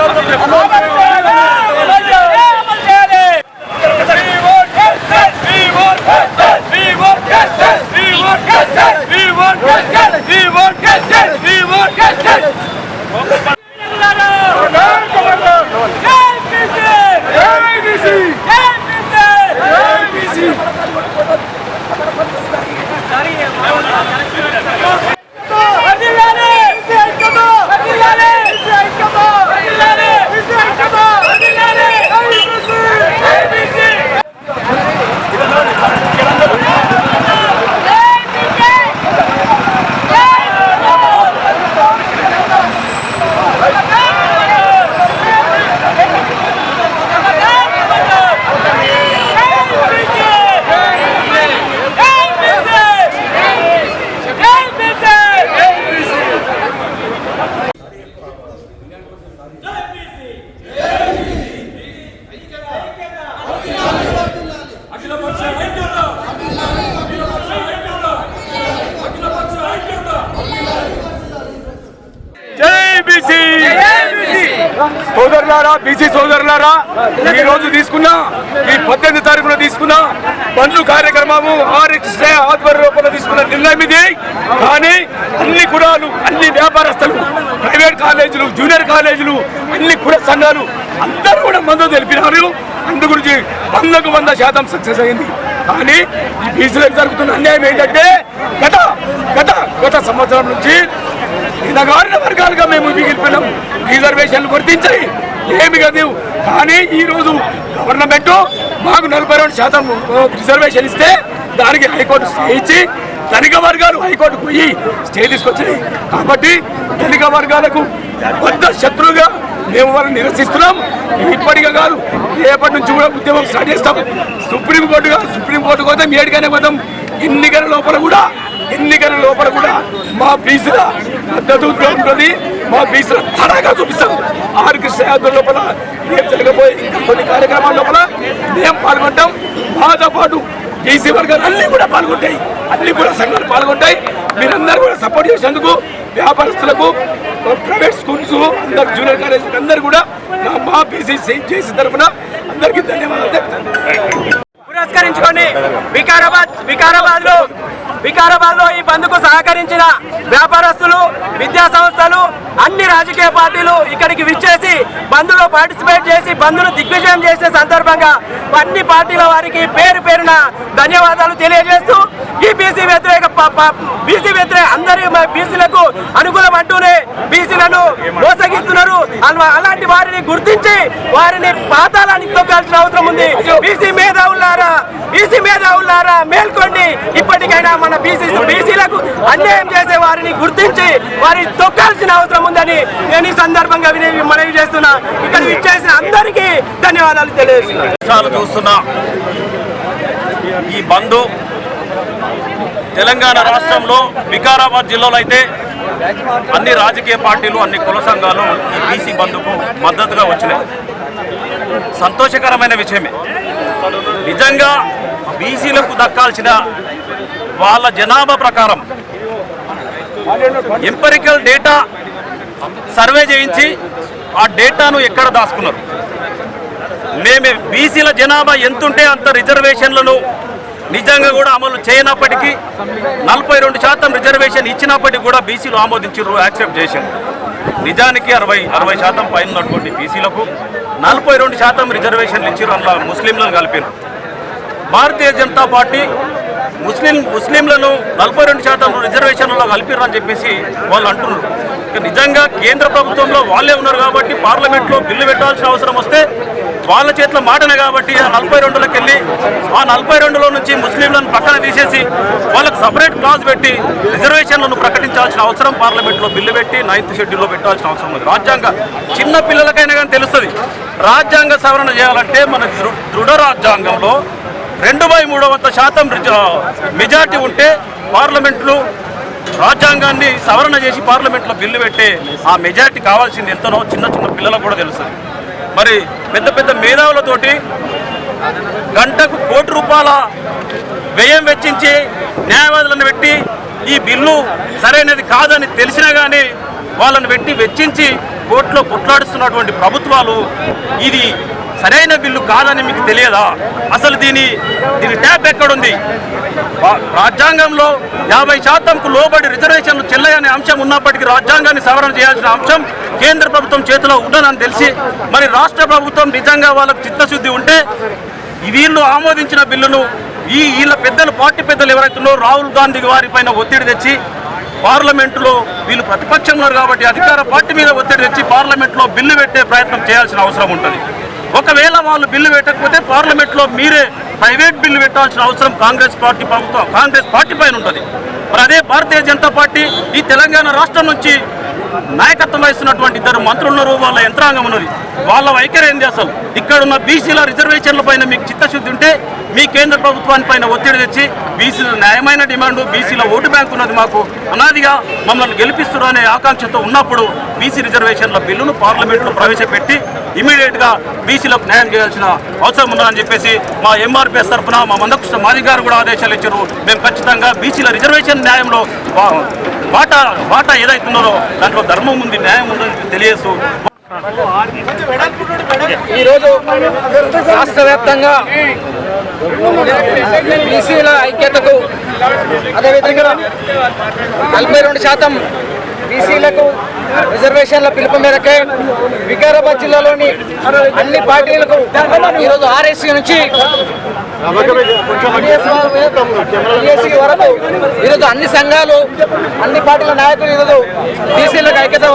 నలభై సోదరులారా బీసీ సోదరులారా ఈ రోజు తీసుకున్న ఈ పద్దెనిమిది తారీఖున తీసుకున్న బండ్లు కార్యక్రమము ఆర్ఎక్స్ఏ ఆధ్వర్య రూపంలో తీసుకున్న నిర్ణయం ఇది. కానీ అన్ని కులాలు అన్ని వ్యాపారస్తులు ప్రైవేట్ కాలేజీలు జూనియర్ కాలేజీలు అన్ని కుల సంఘాలు అందరూ కూడా మందు తెలిపినారు. అందు గురించి వందకు వంద శాతం సక్సెస్ అయింది. కానీ ఈ బీసీలకు జరుగుతున్న అన్యాయం ఏంటంటే గత గత గత సంవత్సరం నుంచి నినగారిన వర్గాలుగా మేము మిగిలిపోయినాం. రిజర్వేషన్లు గుర్తించాయి. ఏమి కాదు కానీ ఈరోజు గవర్నమెంట్ మాకు నలభై రెండు శాతం రిజర్వేషన్ ఇస్తే దానికి హైకోర్టు స్టే ఇచ్చి ధనిక వర్గాలు హైకోర్టు పోయి స్టే తీసుకొచ్చాయి. కాబట్టి ధనిక వర్గాలకు పెద్ద శత్రువుగా మేము వాళ్ళని నిరసిస్తున్నాం. ఇప్పటికే కాదు రేపటి నుంచి కూడా ఉద్యమం స్టార్ట్ చేస్తాం. సుప్రీంకోర్టుగా సుప్రీంకోర్టు కోసం కోర్టు పోతే పోతాం. ఎన్నికల లోపల కూడా ఎన్నికల లోపల కూడా మా బీసీల మద్దతుగా ఉంటుంది మా బీసీల తడాగా చూపిస్తాం ఆరు కృష్ణ లోపల రేపు జరగబోయే ఇంకా కొన్ని కార్యక్రమాల లోపల మేము పాల్గొంటాం. మాతో పాటు బీసీ వర్గాలు అన్ని కూడా పాల్గొంటాయి. అన్ని కూడా సంఘాలు పాల్గొంటాయి. మీరందరూ కూడా సపోర్ట్ చేసేందుకు వ్యాపారస్తులకు ప్రైవేట్ స్కూల్స్ అందరు జూనియర్ కాలేజీలకు అందరు కూడా నా మా బీసీ చేసిన తరఫున అందరికీ ధన్యవాదాలు పురస్కరించుకొని వికారాబాద్ వికారాబాద్లో వికారాబాద్లో ఈ బంద్కు సహకరించిన వ్యాపారస్తులు విద్యా సంస్థలు అన్ని రాజకీయ పార్టీలు ఇక్కడికి విచ్చేసి బంద్లో పార్టిసిపేట్ చేసి బంద్ను దిగ్విజయం చేసే సందర్భంగా అన్ని పార్టీల వారికి పేరు పేరున ధన్యవాదాలు తెలియజేస్తూ ఈ బీసీ వ్యతిరేక బీసీ వ్యతిరేక అందరి బీసీలకు అనుకూలం అంటూనే బీసీలను మోసగిస్తున్నారు. అలాంటి వారిని గుర్తించి వారిని పాతాలానికి తొక్కాల్సిన అవసరం ఉంది. బీసీ మేధావులారా బీసీ మేధావులారా మేల్కొండి. ఇప్పటికైనా మన బీసీ బీసీలకు అన్యాయం చేసే వారిని గుర్తించి వారిని తొక్కాల్సిన అవసరం ఉందని నేను ఈ సందర్భంగా విని- మనవి చేస్తున్నా. ఇక్కడ ఇచ్చేసిన అందరికీ ధన్యవాదాలు తెలియజేస్తున్నాను. చూస్తున్నా. ఈ బంధు తెలంగాణ రాష్ట్రంలో వికారాబాద్ జిల్లాలో అయితే అన్ని రాజకీయ పార్టీలు అన్ని కుల సంఘాలు ఈ బీసీ బంధుకు మద్దతుగా వచ్చినాయి. సంతోషకరమైన విషయమే. నిజంగా బీసీలకు దక్కాల్సిన వాళ్ళ జనాభా ప్రకారం ఎంపరికల్ డేటా సర్వే చేయించి ఆ డేటాను ఎక్కడ దాచుకున్నారు? మేము బీసీల జనాభా ఎంతుంటే అంత రిజర్వేషన్లను నిజంగా కూడా అమలు చేయనప్పటికీ నలభై రెండు శాతం రిజర్వేషన్ ఇచ్చినప్పటికీ కూడా బీసీలు ఆమోదించారు యాక్సెప్ట్ చేశారు. నిజానికి అరవై అరవై శాతం పైన ఉన్నటువంటి బీసీలకు నలభై రెండు శాతం రిజర్వేషన్లు ఇచ్చారు అందులో ముస్లింలను కలిపారు. భారతీయ జనతా పార్టీ ముస్లిం ముస్లింలను నలభై రెండు శాతం రిజర్వేషన్లలో కలిపిర్రు అని చెప్పేసి వాళ్ళు అంటున్నారు. నిజంగా కేంద్ర ప్రభుత్వంలో వాళ్ళే ఉన్నారు కాబట్టి పార్లమెంట్లో బిల్లు పెట్టాల్సిన అవసరం వస్తే వాళ్ళ చేతిలో మాటనే కాబట్టి ఆ నలభై రెండులోకి వెళ్ళి ఆ నలభై రెండులో నుంచి ముస్లింలను పక్కన తీసేసి వాళ్ళకి సపరేట్ క్లాస్ పెట్టి రిజర్వేషన్లను ప్రకటించాల్సిన అవసరం పార్లమెంట్లో బిల్లు పెట్టి నైన్త్ షెడ్యూల్లో పెట్టాల్సిన అవసరం ఉంది. రాజ్యాంగ చిన్న పిల్లలకైనా కానీ తెలుస్తుంది. రాజ్యాంగ సవరణ చేయాలంటే మన దృఢ రాజ్యాంగంలో రెండు బై మూడో వంత శాతం మెజార్టీ ఉంటే పార్లమెంట్లు రాజ్యాంగాన్ని సవరణ చేసి పార్లమెంట్లో బిల్లు పెట్టే ఆ మెజార్టీ కావాల్సింది ఎంతనో చిన్న చిన్న పిల్లలకు కూడా తెలుస్తుంది మరి పెద్ద పెద్ద మేధావులతోటి గంటకు కోటి రూపాయల వ్యయం వెచ్చించి న్యాయవాదులను పెట్టి ఈ బిల్లు సరైనది కాదని తెలిసినా కానీ వాళ్ళని పెట్టి వెచ్చించి కోర్టులో కొట్లాడుస్తున్నటువంటి ప్రభుత్వాలు ఇది సరైన బిల్లు కాదని మీకు తెలియదా? అసలు దీని దీని ట్యాప్ ఎక్కడుంది? రాజ్యాంగంలో యాభై శాతంకు లోబడి రిజర్వేషన్లు చెల్లయనే అంశం ఉన్నప్పటికీ రాజ్యాంగాన్ని సవరణ చేయాల్సిన అంశం కేంద్ర ప్రభుత్వం చేతిలో ఉండదని తెలిసి మరి రాష్ట్ర ప్రభుత్వం నిజంగా వాళ్ళకు చిత్తశుద్ధి ఉంటే వీళ్ళు ఆమోదించిన బిల్లును ఈ వీళ్ళ పెద్దలు పార్టీ పెద్దలు ఎవరైతే రాహుల్ గాంధీ వారి పైన ఒత్తిడి తెచ్చి పార్లమెంటులో వీళ్ళు ప్రతిపక్షంలో కాబట్టి అధికార పార్టీ మీద ఒత్తిడి తెచ్చి పార్లమెంట్లో బిల్లు పెట్టే ప్రయత్నం చేయాల్సిన అవసరం ఉంటుంది. ఒకవేళ వాళ్ళు బిల్లు పెట్టకపోతే పార్లమెంట్లో మీరే ప్రైవేట్ బిల్లు పెట్టాల్సిన అవసరం కాంగ్రెస్ పార్టీ ప్రభుత్వం కాంగ్రెస్ పార్టీ పైన ఉంటుంది. మరి అదే భారతీయ జనతా పార్టీ ఈ తెలంగాణ రాష్ట్రం నుంచి నాయకత్వం వహిస్తున్నటువంటి ఇద్దరు మంత్రులు ఉన్నారు వాళ్ళ యంత్రాంగం ఉన్నది వాళ్ళ వైఖరి ఏంది అసలు? ఇక్కడ ఉన్న బీసీల రిజర్వేషన్ల పైన మీకు చిత్తశుద్ధి ఉంటే మీ కేంద్ర ప్రభుత్వాన్ని పైన ఒత్తిడి తెచ్చి బీసీల న్యాయమైన డిమాండ్ బీసీల ఓటు బ్యాంక్ ఉన్నది మాకు అనాదిగా మమ్మల్ని గెలిపిస్తున్నారు అనే ఆకాంక్షతో ఉన్నప్పుడు బీసీ రిజర్వేషన్ల బిల్లును పార్లమెంట్లో ప్రవేశపెట్టి ఇమీడియట్గా బీసీలకు న్యాయం చేయాల్సిన అవసరం ఉందని చెప్పేసి మా ఎంఆర్పీఎస్ తరఫున మా మందకృష్ణ మాది గారు కూడా ఆదేశాలు ఇచ్చారు. మేము ఖచ్చితంగా బీసీల రిజర్వేషన్ న్యాయంలో వా- వాటా వాటా ఏదైతుందో దాంట్లో ధర్మం ఉంది న్యాయం ఉందని తెలియదు ఈరోజు రాష్ట్ర వ్యాప్తంగా బీసీల ఐక్యతకు అదేవిధంగా నలభై రెండు శాతం బీసీలకు రిజర్వేషన్ల పిలుపు మేరకే వికారాబాద్ జిల్లాలోని అన్ని పార్టీలకు ఈరోజు ఆర్ఎస్సీ నుంచి ఈరోజు అన్ని సంఘాలు అన్ని పార్టీల నాయకులు ఈరోజు బీసీలకు ఐక్యత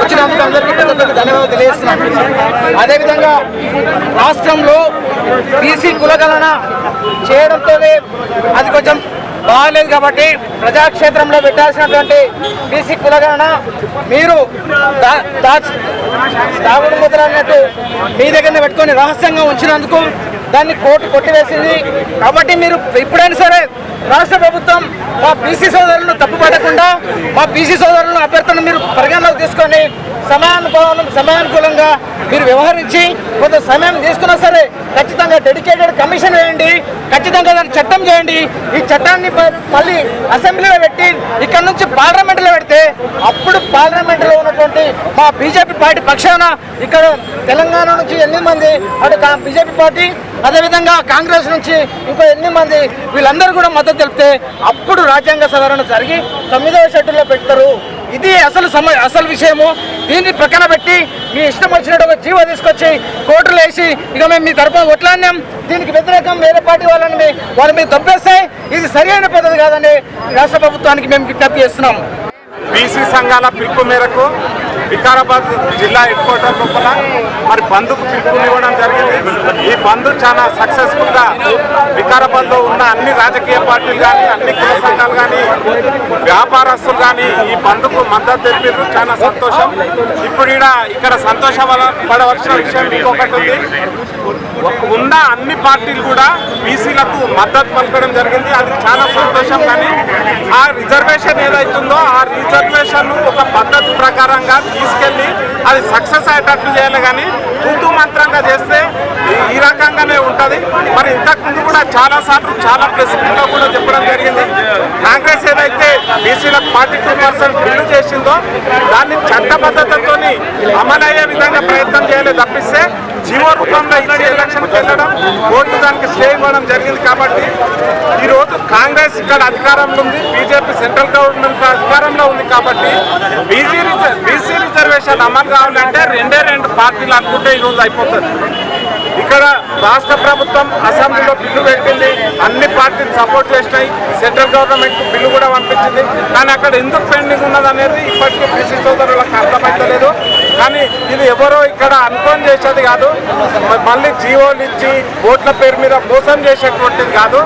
వచ్చినందుకు అందరికీ ప్రజలకు ధన్యవాదాలు తెలియజేస్తున్నాను అదేవిధంగా రాష్ట్రంలో బీసీ కులగణన చేయడంతోనే అది కొంచెం బాగాలేదు కాబట్టి ప్రజాక్షేత్రంలో పెట్టాల్సినటువంటి బీసీ కులగణన మీరు దాగుడు ముద్ర అన్నట్టు మీ దగ్గరనే పెట్టుకొని రహస్యంగా ఉంచినందుకు దాన్ని కోర్టు కొట్టివేసింది. కాబట్టి మీరు ఇప్పుడైనా సరే రాష్ట్ర ప్రభుత్వం మా బీసీ సోదరులను తప్పుపడకుండా మా బీసీ సోదరులను అభ్యర్థులను మీరు పరిగణలోకి తీసుకొని సమయానుభవం సమయానుకూలంగా మీరు వ్యవహరించి కొంత సమయం తీసుకున్నా సరే ఖచ్చితంగా డెడికేటెడ్ కమిషన్ వేయండి. ఖచ్చితంగా దాన్ని చట్టం చేయండి. ఈ చట్టాన్ని మళ్ళీ అసెంబ్లీలో పెట్టి ఇక్కడ నుంచి పార్లమెంట్లో పెడితే అప్పుడు పార్లమెంట్లో ఉన్నటువంటి మా బీజేపీ పార్టీ పక్షాన ఇక్కడ తెలంగాణ నుంచి ఎనిమిది మంది అటు బీజేపీ పార్టీ అదేవిధంగా కాంగ్రెస్ నుంచి ఇంకో ఎనిమిది మంది వీళ్ళందరూ కూడా మద్దతు తెలిపితే అప్పుడు రాజ్యాంగ సవరణ జరిగి తొమ్మిదవ షెడ్యూల్లో పెడతారు. ఇది అసలు సమ అసలు విషయము. దీన్ని ప్రక్కన పెట్టి మీ ఇష్టం వచ్చినట్టు ఒక జీవో తీసుకొచ్చి కోర్టులు వేసి ఇక మేము మీ తరఫున కొట్లాడినాం. దీనికి వ్యతిరేకం వేరే పార్టీ వాళ్ళని వాళ్ళు మీరు మీద తప్పేస్తే ఇది సరైన పద్ధతి కాదని రాష్ట్ర ప్రభుత్వానికి మేము విజ్ఞప్తి చేస్తున్నాం. బీసీ సంఘాల పిలుపు మేరకు వికారాబాద్ జిల్లా హెడ్ క్వార్టర్ లోపల మరి బంద్కు పిలుపునివ్వడం జరిగింది. ఈ బంద్ చాలా సక్సెస్ఫుల్గా వికారాబాద్లో ఉన్న అన్ని రాజకీయ పార్టీలు కానీ అన్ని కుల సంఘాలు కానీ వ్యాపారస్తులు కానీ ఈ బంద్కు మద్దతు తెలిపారు చాలా సంతోషం. ఇప్పుడు ఈడ ఇక్కడ సంతోష పడవలసిన విషయం ఇంకొకటి ఉంది. ఉన్న అన్ని పార్టీలు కూడా బీసీలకు మద్దతు పలకడం జరిగింది. అది చాలా సంతోషం కానీ ఆ రిజర్వేషన్ ఏదైతుందో ఆ రిజర్వేషన్ ఒక పద్ధతి ప్రకారంగా తీసుకెళ్ళి అది సక్సెస్ అయ్యేటట్లు చేయాలి కానీ తూతు మంత్రంగా చేస్తే ఈ- రకంగానే ఉంటుంది. మరి ఇంతకుముందు కూడా చాలా సార్లు చాలా ప్రెస్ కూడా చెప్పడం జరిగింది. కాంగ్రెస్ ఏదైతే బీసీలకు ఫార్టీ టూ పర్సెంట్ బిల్లు చేసిందో దాన్ని చట్టబద్ధతతో అమలయ్యే విధంగా ప్రయత్నం చేయాలి తప్పిస్తే జీవో రూపంలో ఇచ్చి ఎలక్షన్కి వెళ్ళడం కోర్టు దానికి స్టే ఇవ్వడం జరిగింది కాబట్టి ఈరోజు కాంగ్రెస్ ఇక్కడ అధికారంలో ఉంది బీజేపీ సెంట్రల్ గవర్నమెంట్ అధికారంలో ఉంది కాబట్టి బీసీ బీసీ రిజర్వేషన్ అమలు కావాలంటే రెండే రెండు పార్టీలు అనుకుంటే ఈరోజు అయిపోతుంది. ఇక్కడ రాష్ట్ర ప్రభుత్వం అసెంబ్లీలో బిల్లు పెట్టింది అన్ని పార్టీలు సపోర్ట్ చేసినాయి సెంట్రల్ గవర్నమెంట్ బిల్లు కూడా పంపించింది. కానీ అక్కడ ఎందుకు పెండింగ్ ఉన్నది అనేది ఇప్పటికీ బీసీ సోదరులకు అర్థమైతలేదు. కానీ ఇది ఎవరో ఇక్కడ అనుకోని చేసేది కాదు. మళ్ళీ జీవోలు ఇచ్చి ఓట్ల పేరు మీద మోసం చేసేటువంటిది కాదు.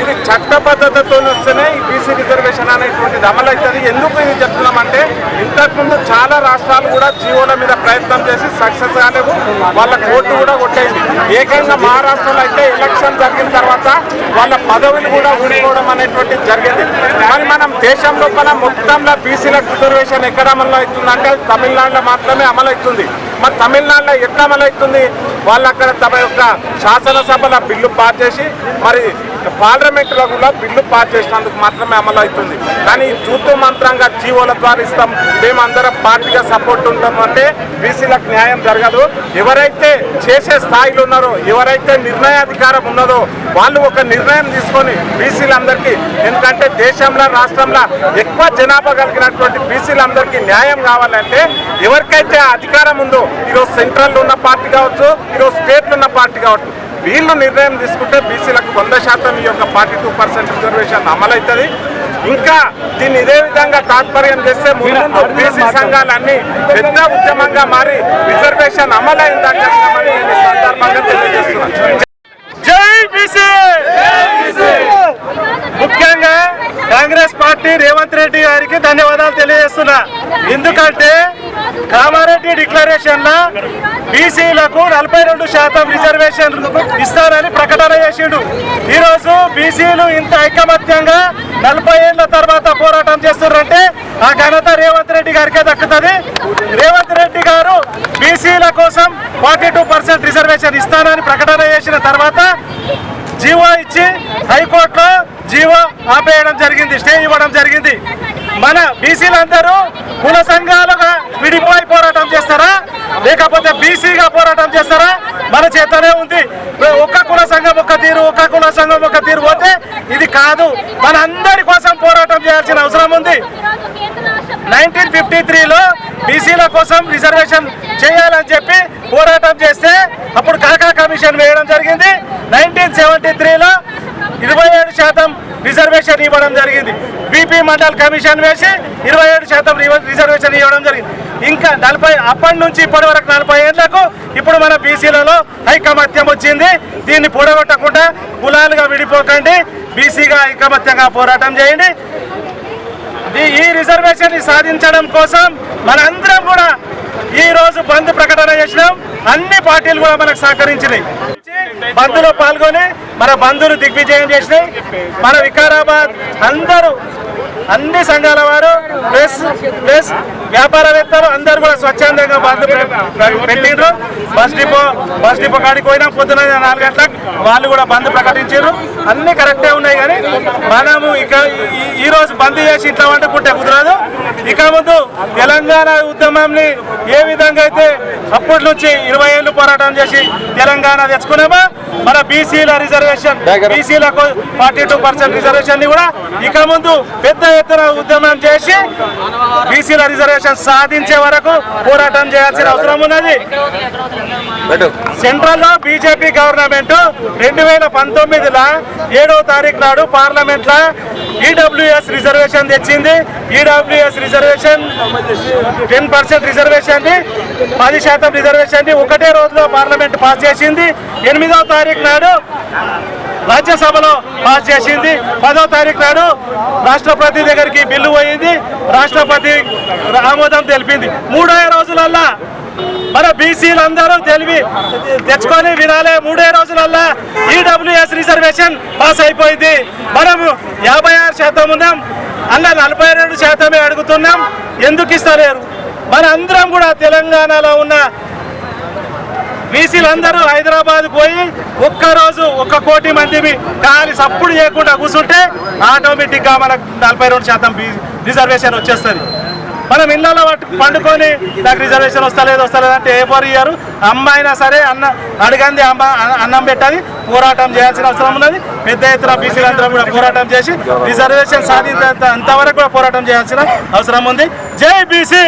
ఇది చట్టబద్ధతతో వస్తేనే ఈ బీసీ రిజర్వేషన్ అనేటువంటిది అమలు అవుతుంది. ఎందుకు ఇది చెప్తున్నామంటే ఇంతకుముందు చాలా రాష్ట్రాలు కూడా జీవోల మీద ప్రయత్నం చేసి సక్సెస్ కాలేవు. వాళ్ళ కోర్టు కూడా కొట్టేది ఏకంగా మహారాష్ట్రలో అయితే ఎలక్షన్ జరిగిన తర్వాత వాళ్ళ పదవులు కూడా ఊడిపోవడం అనేటువంటిది జరిగింది. కానీ మనం దేశం లోపల మొత్తంలో బీసీల రిజర్వేషన్ ఎక్కడ అమలు అవుతుందంటే తమిళనాడులో మాత్రమే అమలవుతుంది. మరి తమిళనాడులో ఎట్లా అమలు అవుతుంది వాళ్ళు అక్కడ తమ యొక్క శాసనసభల బిల్లు పాస్ చేసి మరి పార్లమెంట్లో కూడా బిల్లు పాస్ చేసినందుకు మాత్రమే అమలు అవుతుంది కానీ చూస్తూ మంత్రంగా జీవోల ద్వారా ఇస్తాం. మేమందరం పార్టీగా సపోర్ట్ ఉంటాం అంటే బీసీలకు న్యాయం జరగదు. ఎవరైతే చేసే స్థాయిలో ఉన్నారో ఎవరైతే నిర్ణయాధికారం ఉన్నదో వాళ్ళు ఒక నిర్ణయం తీసుకొని బీసీలందరికీ ఎందుకంటే దేశంలో రాష్ట్రంలో ఎక్కువ జనాభా కలిగినటువంటి బీసీలందరికీ న్యాయం కావాలంటే ఎవరికైతే అధికారం ఉందో ఈరోజు సెంట్రల్ ఉన్న పార్టీ కావచ్చు ఈరోజు స్టేట్లో ఉన్న పార్టీ కావచ్చు వీళ్ళు నిర్ణయం తీసుకుంటే బీసీలకు వంద శాతం ఈ యొక్క ఫార్టీ టూ పర్సెంట్ రిజర్వేషన్ అమలవుతుంది ఇంకా దీన్ని ఇదే విధంగా తాత్పర్యం చేస్తే ముందు బీసీ సంఘాలన్నీ పెద్ద ఉద్యమంగా మారి రిజర్వేషన్ అమలైందని సందర్భంగా తెలియజేస్తున్నాను జై BC! Congress party Revanth Reddy గారికి ధన్యవాదాలు తెలియజేస్తున్నా. ఎందుకంటే కామారెడ్డి డిక్లరేషన్ బీసీలకు నలభై రెండు శాతం రిజర్వేషన్ ఇస్తానని ప్రకటన చేసిండు. ఈరోజు బీసీలు ఇంత ఐకమత్యంగా నలభై ఏళ్ళ తర్వాత పోరాటం చేస్తున్నారంటే ఆ ఘనత రేవంత్ రెడ్డి గారికే దక్కుతుంది. రేవంత్ రెడ్డి గారు బీసీల కోసం ఫార్టీ టూ పర్సెంట్ రిజర్వేషన్ ఇస్తానని ప్రకటన చేసిన తర్వాత జీవో ఇచ్చి హైకోర్టులో జీవో ఆపేయడం జరిగింది స్టే ఇవ్వడం జరిగింది. మన బీసీలందరూ కుల సంఘాలుగా విడిపోయి పోరాటం చేస్తారా? లేకపోతే బీసీగా పోరాటం చేస్తారా? మన చేతనే ఉంది. ఒక్క కుల సంఘం ఒక్క తీరు ఒక్క కుల సంఘం ఒక్క తీరు పోతే ఇది కాదు. మన అందరి కోసం పోరాటం చేయాల్సిన అవసరం ఉంది. నైన్టీన్ ఫిఫ్టీ త్రీలో బీసీల కోసం రిజర్వేషన్ చేయాలని చెప్పి పోరాటం చేస్తే అప్పుడు కాకా కమిషన్ వేయడం జరిగింది. నైన్టీన్ సెవెంటీ త్రీలో ఇరవై ఏడు శాతం రిజర్వేషన్ ఇవ్వడం జరిగింది. బీపీ మండల్ కమిషన్ వేసి ఇరవై ఏడు శాతం రిజర్వేషన్ ఇవ్వడం జరిగింది. ఇంకా నలభై అప్పటి నుంచి ఇప్పటి వరకు నలభై ఏళ్ళకు ఇప్పుడు మన బీసీలలో ఐకమత్యం వచ్చింది. దీన్ని పొడగొట్టకుండా కులాలుగా విడిపోకండి. బీసీగా ఐకమత్యంగా పోరాటం చేయండి. ఈ- ఈ రిజర్వేషన్ సాధించడం కోసం మనందరం కూడా ఈ రోజు బంద్ ప్రకటన చేసినాం. అన్ని పార్టీలు కూడా మనకు సహకరించినాయి. బంద్లో పాల్గొని మన బంధువులు దిగ్విజయం చేసినాయి. మన వికారాబాద్ అందరూ అన్ని సంఘాల వారు ప్లస్ ప్లస్ వ్యాపారవేత్తలు అందరూ కూడా స్వచ్ఛందంగా బంద్ పెట్టిండ్రు. బస్ డిపో బస్ డిపో కాడికి పోయినా పొద్దున నాలుగు గంటలకు వాళ్ళు కూడా బంద్ ప్రకటించారు అన్ని కరెక్టే ఉన్నాయి కానీ మనము ఇక ఈ- ఈ రోజు బంద్ చేసి ఇంట్లో వండుకుంటే కుదరదు. ఇక ముందు తెలంగాణ ఉద్యమాన్ని ఏ విధంగా అయితే అప్పటి నుంచి ఇరవై ఏళ్ళు పోరాటం చేసి తెలంగాణ తెచ్చుకున్నామో మన బీసీల రిజర్వేషన్ బీసీలకు ఫార్టీ టూ పర్సెంట్ రిజర్వేషన్ కూడా ఇక ముందు పెద్ద ఎత్తున ఉద్యమం చేసి బీసీల రిజర్వేషన్ సాధించే వరకు పోరాటం చేయాల్సిన అవసరం ఉన్నది. సెంట్రల్లో బీజేపీ గవర్నమెంట్ రెండు వేల పంతొమ్మిదిలో ఏడవ తారీఖు నాడు పార్లమెంట్లో ఈడబ్ల్యూఎస్ రిజర్వేషన్ తెచ్చింది. ఈడబ్ల్యూఎస్ రిజర్వేషన్ టెన్ పర్సెంట్ రిజర్వేషన్ని పది శాతం రిజర్వేషన్ని ఒకటే రోజులో పార్లమెంట్ పాస్ చేసింది. ఎనిమిదవ తారీఖు నాడు రాజ్యసభలో పాస్ చేసింది. పదో తారీఖు నాడు రాష్ట్రపతి దగ్గరికి బిల్లు పోయింది. రాష్ట్రపతి ఆమోదం తెలిపింది. మూడో రోజులల్లా మన బీసీలందరూ తెలివి తెచ్చుకొని వినాలే. మూడే రోజులల్లా ఈడబ్ల్యూఎస్ రిజర్వేషన్ పాస్ అయిపోయింది. మనము యాభై ఆరు శాతం ఉన్నాం. అలా నలభై రెండు శాతమే అడుగుతున్నాం. ఎందుకు ఇస్తలేరు? మన అందరం కూడా తెలంగాణలో ఉన్న బీసీలందరూ హైదరాబాద్ పోయి ఒక్కరోజు ఒక్క కోటి మంది ఖాళీ సప్పుడు చేయకుండా కూర్చుంటే ఆటోమేటిక్గా మనకు నలభై రెండు శాతం బీ- రిజర్వేషన్ వచ్చేస్తుంది. మనం ఇళ్ళలో పట్టు పండుకొని నాకు రిజర్వేషన్ వస్తలేదు వస్తలేదు అంటే ఏ పోరు ఇయ్యారు? అమ్మ అయినా సరే అన్న అడగంది అమ్మ అన్నం పెట్టాలి పోరాటం చేయాల్సిన అవసరం ఉన్నది. పెద్ద ఎత్తున బీసీలందరం కూడా పోరాటం చేసి రిజర్వేషన్ సాధించేంత అంతవరకు కూడా పోరాటం చేయాల్సిన అవసరం ఉంది. జై బీసీ!